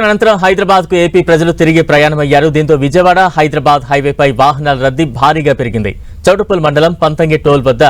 ముగిసిన అనంతరం హైదరాబాద్కు ఏపీ ప్రజలు తిరిగి ప్రయాణమయ్యారు. దీంతో విజయవాడ హైదరాబాద్ హైవేపై వాహనాల రద్దీ భారీగా పెరిగింది. చౌటుప్పల్ మండలం పంతంగి టోల్ వద్ద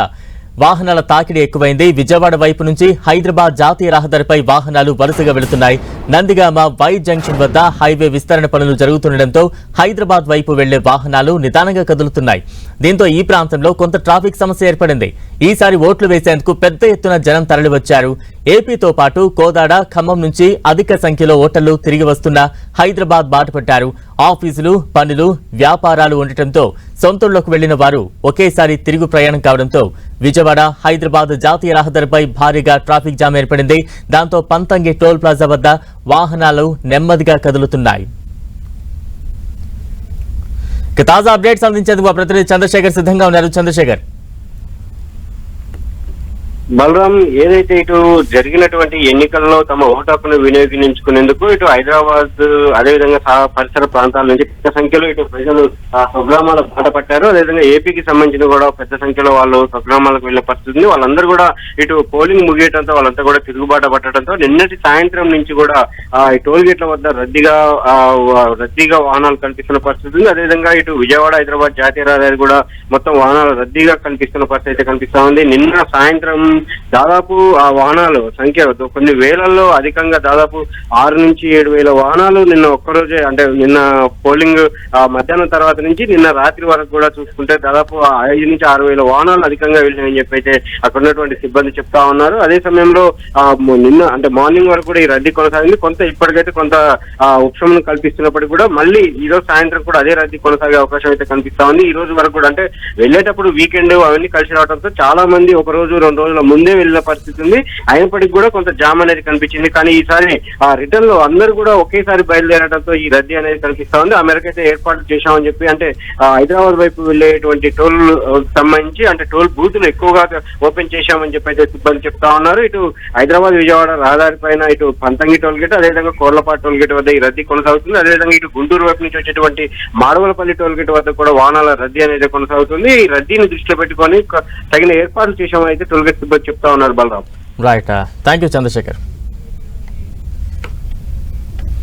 వాహనాల తాకిడి ఎక్కువైంది. విజయవాడ వైపు నుంచి హైదరాబాద్ జాతీయ రహదారిపై వాహనాలు వరుసగా వెళుతున్నాయి. నందిగామ వై జంక్షన్ వద్ద హైవే విస్తరణ పనులు జరుగుతుండటంతో హైదరాబాద్ వైపు వెళ్ళే వాహనాలు నిదానంగా కదులుతున్నాయి. దీంతో ఈ ప్రాంతంలో కొంత ట్రాఫిక్ సమస్య ఏర్పడింది. ఈసారి ఓట్లు వేసేందుకు పెద్ద ఎత్తున జనం తరలివచ్చారు. ఏపీతో పాటు కోదాడ ఖమ్మం నుంచి అధిక సంఖ్యలో ఓటర్లు తిరిగి వస్తున్న హైదరాబాద్ బాటపట్టారు ఆఫీసులు పనులు వ్యాపారాలు ఉండటంతో సొంతూళ్ళకు వెళ్ళిన వారు ఒకేసారి తిరుగు ప్రయాణం కావడంతో విజయవాడ హైదరాబాద్ జాతీయ రహదారిపై భారీగా ట్రాఫిక్ జామ్ ఏర్పడింది. దాంతో పంతంగి టోల్ ప్లాజా వద్ద వాహనాలు నెమ్మదిగా కదులుతున్నాయి. తాజా అప్డేట్స్ అందించేందుకు ప్రతినిధి చంద్రశేఖర్ సిద్ధంగా ఉన్నారు. చంద్రశేఖర్. బలరాం ఏదైతే ఇటు జరిగినటువంటి ఎన్నికల్లో తమ ఓటు హక్కును వినియోగించుకునేందుకు ఇటు హైదరాబాద్ అదేవిధంగా సహా పరిసర ప్రాంతాల నుంచి పెద్ద సంఖ్యలో ఇటు ప్రజలు ఆ స్వగ్రామాలకు బాట పట్టారు అదేవిధంగా ఏపీకి సంబంధించిన కూడా పెద్ద సంఖ్యలో వాళ్ళు స్వగ్రామాలకు వెళ్ళే పరిస్థితి ఉంది వాళ్ళందరూ కూడా ఇటు పోలింగ్ ముగియటంతో వాళ్ళంతా కూడా తిరుగుబాటు పట్టడంతో నిన్నటి సాయంత్రం నుంచి కూడా ఆ ఈ టోల్ గేట్ల వద్ద రద్దీగా రద్దీగా వాహనాలు కనిపిస్తున్న పరిస్థితి ఉంది. అదేవిధంగా ఇటు విజయవాడ హైదరాబాద్ జాతీయ రహదారి కూడా మొత్తం వాహనాలు రద్దీగా కనిపిస్తున్న పరిస్థితి అయితే కనిపిస్తా ఉంది. నిన్న సాయంత్రం దాదాపు ఆ వాహనాలు సంఖ్య కొన్ని వేలల్లో అధికంగా దాదాపు ఆరు నుంచి ఏడు వేల వాహనాలు నిన్న ఒక్కరోజే అంటే నిన్న పోలింగ్ ఆ మధ్యాహ్నం తర్వాత నుంచి నిన్న రాత్రి వరకు కూడా చూసుకుంటే దాదాపు ఐదు నుంచి ఆరు వేల వాహనాలు అధికంగా వెళ్ళాయని చెప్పి అయితే అక్కడ ఉన్నటువంటి సిబ్బంది చెప్తా ఉన్నారు. అదే సమయంలో ఆ నిన్న అంటే మార్నింగ్ వరకు కూడా ఈ రద్దీ కొనసాగింది. కొంత ఇప్పటికైతే కొంత ఆ ఉపశమనం కల్పిస్తున్నప్పటికీ కూడా మళ్ళీ ఈ రోజు సాయంత్రం కూడా అదే రద్దీ కొనసాగే అవకాశం అయితే కనిపిస్తా ఉంది. ఈ రోజు వరకు కూడా అంటే వెళ్ళేటప్పుడు వీకెండ్ అవన్నీ కలిసి రావడంతో చాలా మంది ఒక రోజు రెండు రోజులు ముందే వెళ్ళిన పరిస్థితి ఉంది. అయినప్పటికీ కూడా కొంత జామ్ అనేది కనిపించింది. కానీ ఈసారి ఆ రిటర్న్లో అందరూ కూడా ఒకేసారి బయలుదేరడంతో ఈ రద్దీ అనేది కనిపిస్తా ఉంది. ఆ మేరకు అయితే ఏర్పాట్లు చేశామని చెప్పి అంటే హైదరాబాద్ వైపు వెళ్ళేటువంటి టోల్ సంబంధించి అంటే టోల్ బూతులు ఎక్కువగా ఓపెన్ చేశామని చెప్పి అయితే సిబ్బంది చెప్తా ఉన్నారు. ఇటు హైదరాబాద్ విజయవాడ రహదారి పైన ఇటు పంతంగి టోల్ గేట్ అదేవిధంగా కోర్లపాటు టోల్ గేట్ వద్ద ఈ రద్దీ కొనసాగుతుంది. అదేవిధంగా ఇటు గుంటూరు వైపు నుంచి వచ్చేటువంటి మాడవలపల్లి టోల్ గేట్ వద్ద కూడా వాహనాల రద్దీ అనేది కొనసాగుతుంది. ఈ రద్దీని దృష్టిలో పెట్టుకొని తగిన ఏర్పాట్లు చేశామని అయితే టోల్ గేట్ చెప్తా ఉన్నారు Balaram. Right thank you Chandrasekhar